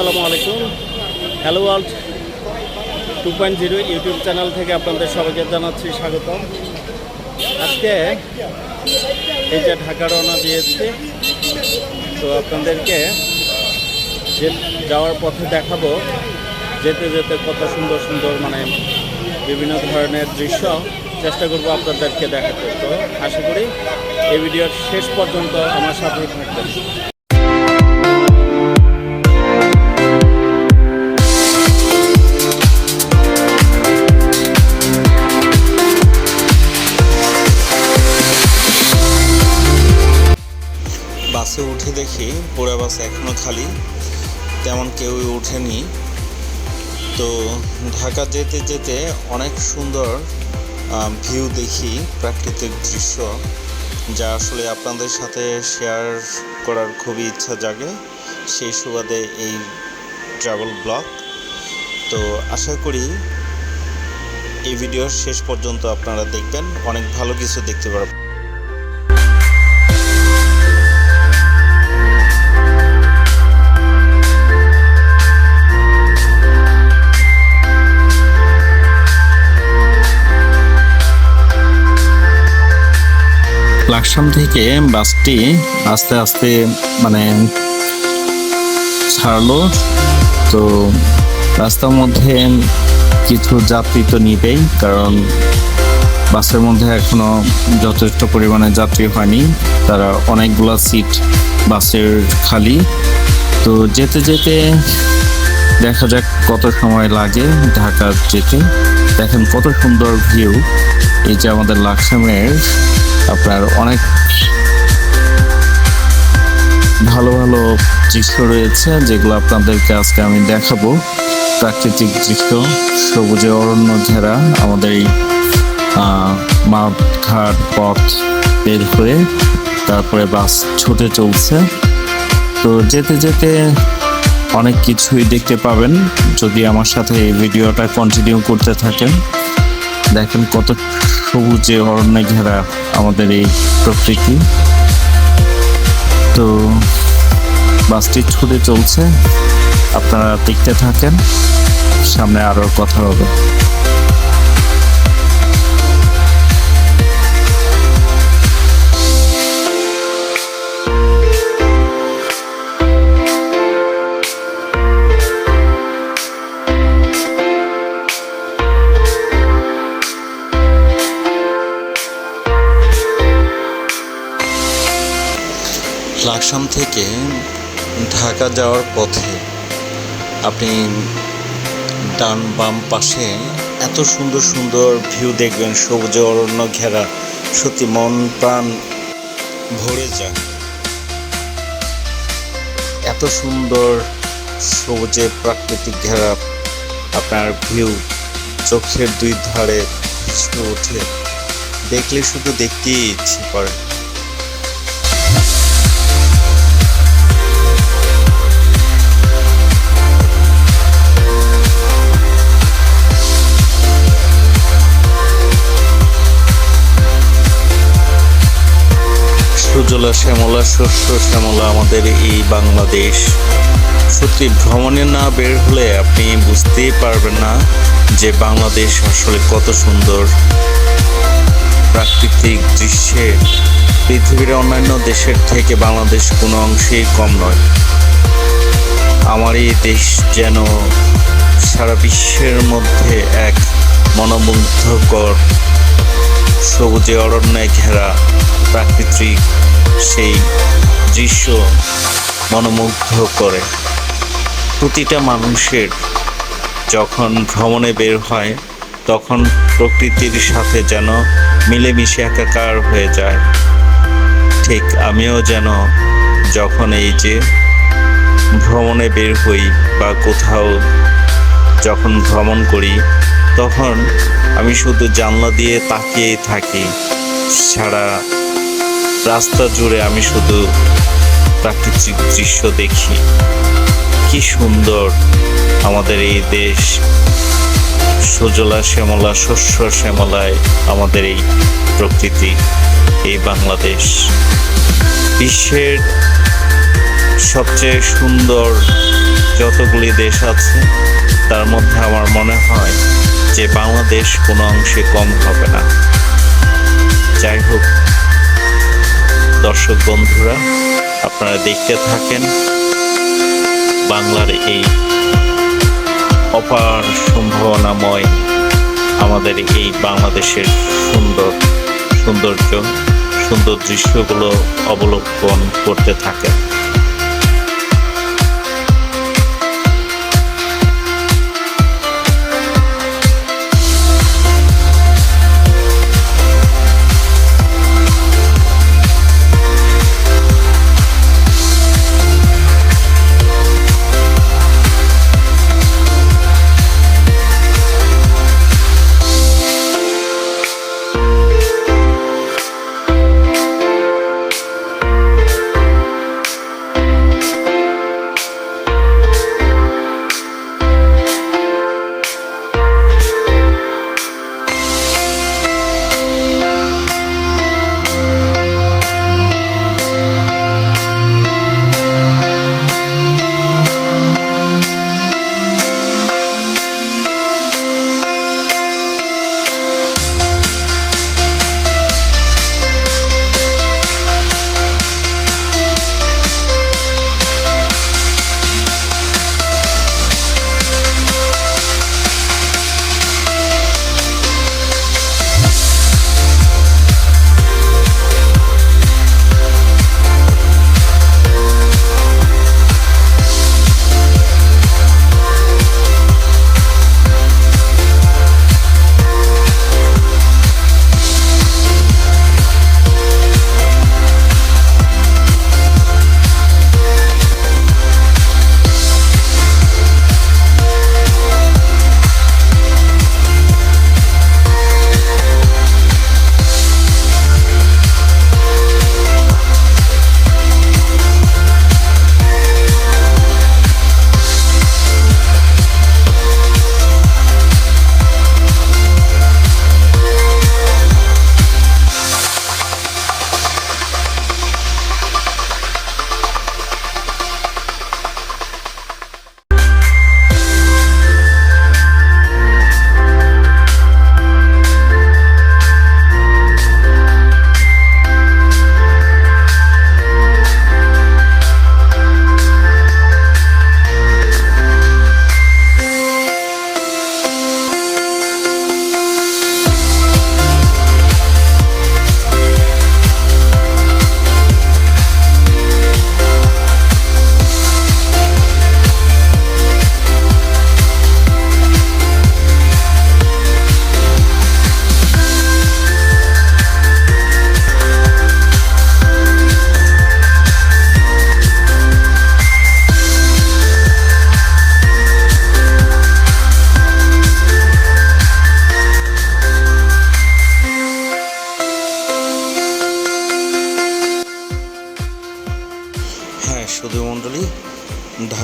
আসসালামু আলাইকুম। Hello world two point zero YouTube channel থেকে আপনাদের সবাইকে জানাচ্ছি স্বাগতম। আজকে এই যে ঢাকা রওনা দিয়েছি, তো আপনাদেরকে যে যাওয়ার পথে দেখাবো, যেতে যেতে কত সুন্দর সুন্দর মানে বিভিন্ন ধরনের দৃশ্য চেষ্টা করব আপনাদেরকে দেখাতে। তো আশা করি এই ভিডিওর শেষ পর্যন্ত আমার সাথেই থাকবেন। দেখি পুরো বাস এখনও খালি, তেমন কেউই ওঠেনি। তো ঢাকা যেতে যেতে অনেক সুন্দর ভিউ দেখি, প্রাকৃতিক দৃশ্য, যা আসলে আপনাদের সাথে শেয়ার করার খুবই ইচ্ছা জাগে। সেই সুবাদে এই ট্রাভেল ব্লগ তো আশা করি এই ভিডিওর শেষ পর্যন্ত আপনারা দেখবেন, অনেক ভালো কিছু দেখতে পারবেন। লাকসাম থেকে বাসটি আস্তে আস্তে মানে ছাড়লো। তো রাস্তার মধ্যে কিছু যাত্রী তো নিবেই, কারণ বাসের মধ্যে এখনও যথেষ্ট পরিমাণে যাত্রী হয়নি। তারা অনেকগুলা সিট বাসের খালি। তো যেতে যেতে দেখা যাক কত সময় লাগে ঢাকা যেতে। দেখেন কত সুন্দর ভিউ। এই যে আমাদের লাকসামের আপনার অনেক ভালো ভালো দৃশ্য রয়েছে, যেগুলো আপনাদেরকে আজকে আমি দেখাবো। প্রাকৃতিক দৃশ্য, সবুজে অরণ্য ঘেরা আমাদের এই মাঠঘাট পথ বের হয়ে তারপরে বাস ছুটে চলছে। তো যেতে যেতে অনেক কিছুই দেখতে পাবেন। যদি আমার সাথে এই ভিডিওটা কন্টিনিউ করতে থাকেন দেখেন কত সবুজে অরণ্যে ঘেরা আমাদের এই প্রকৃতি। তো বাসটি ছুটে চলছে, আপনারা দেখতে থাকেন, সামনে আরও কথা হবে। লাকসাম থেকে ঢাকা যাওয়ার পথে আপনি ডান বাম পাশে এত সুন্দর সুন্দর ভিউ দেখবেন, সবুজে অরণ্য ঘেরা, সত্যি মন প্রাণ ভরে যায়। এত সুন্দর সবুজে প্রাকৃতিক ঘেরা আপনার ভিউ, চোখের দুই ধারে ওঠে। দেখলে শুধু দেখতেই ইচ্ছে করে। শ্যামলা শস্য শ্যামলা আমাদের এই বাংলাদেশ। সত্যি ভ্রমণে না বের হলে আপনি বুঝতেই পারবেন না যে বাংলাদেশ আসলে কত সুন্দর। প্রাকৃতিক দৃশ্যে পৃথিবীর অন্যান্য দেশের থেকে বাংলাদেশ কোনো অংশেই কম নয়। আমার এই দেশ যেন সারা বিশ্বের মধ্যে এক মনোমুগ্ধকর সবুজে অরণ্যে ঘেরা প্রাকৃতিক সেই দৃশ্য মনোমুগ্ধ করে। প্রতিটা মানুষের যখন ভ্রমণে বের হয়, তখন প্রকৃতির সাথে যেন মিলেমিশে একাকার হয়ে যায়। ঠিক আমিও যেন যখন এই যে ভ্রমণে বের হই বা কোথাও যখন ভ্রমণ করি তখন আমি শুধু জানলা দিয়ে তাকিয়েই থাকি। সারা রাস্তা জুড়ে আমি শুধু প্রাকৃতিক দৃশ্য দেখি। কি সুন্দর আমাদের এই দেশ। সুজলা শ্যামলা, শস্য শ্যামলায় আমাদের এই প্রকৃতি, এই বাংলাদেশ। বিশ্বের সবচেয়ে সুন্দর যতগুলি দেশ আছে, তার মধ্যে আমার মনে হয় যে বাংলাদেশ কোনো অংশে কম হবে না। যাই হোক, দর্শক বন্ধুরা, আপনারা দেখতে থাকেন বাংলার এই অপার সম্ভাবনাময় আমাদের এই বাংলাদেশের সুন্দর সৌন্দর্য, সুন্দর দৃশ্যগুলো অবলোকন করতে থাকেন।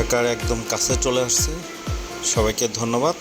ঢাকার একদম কাছে চলে আসছে। সবাইকে ধন্যবাদ।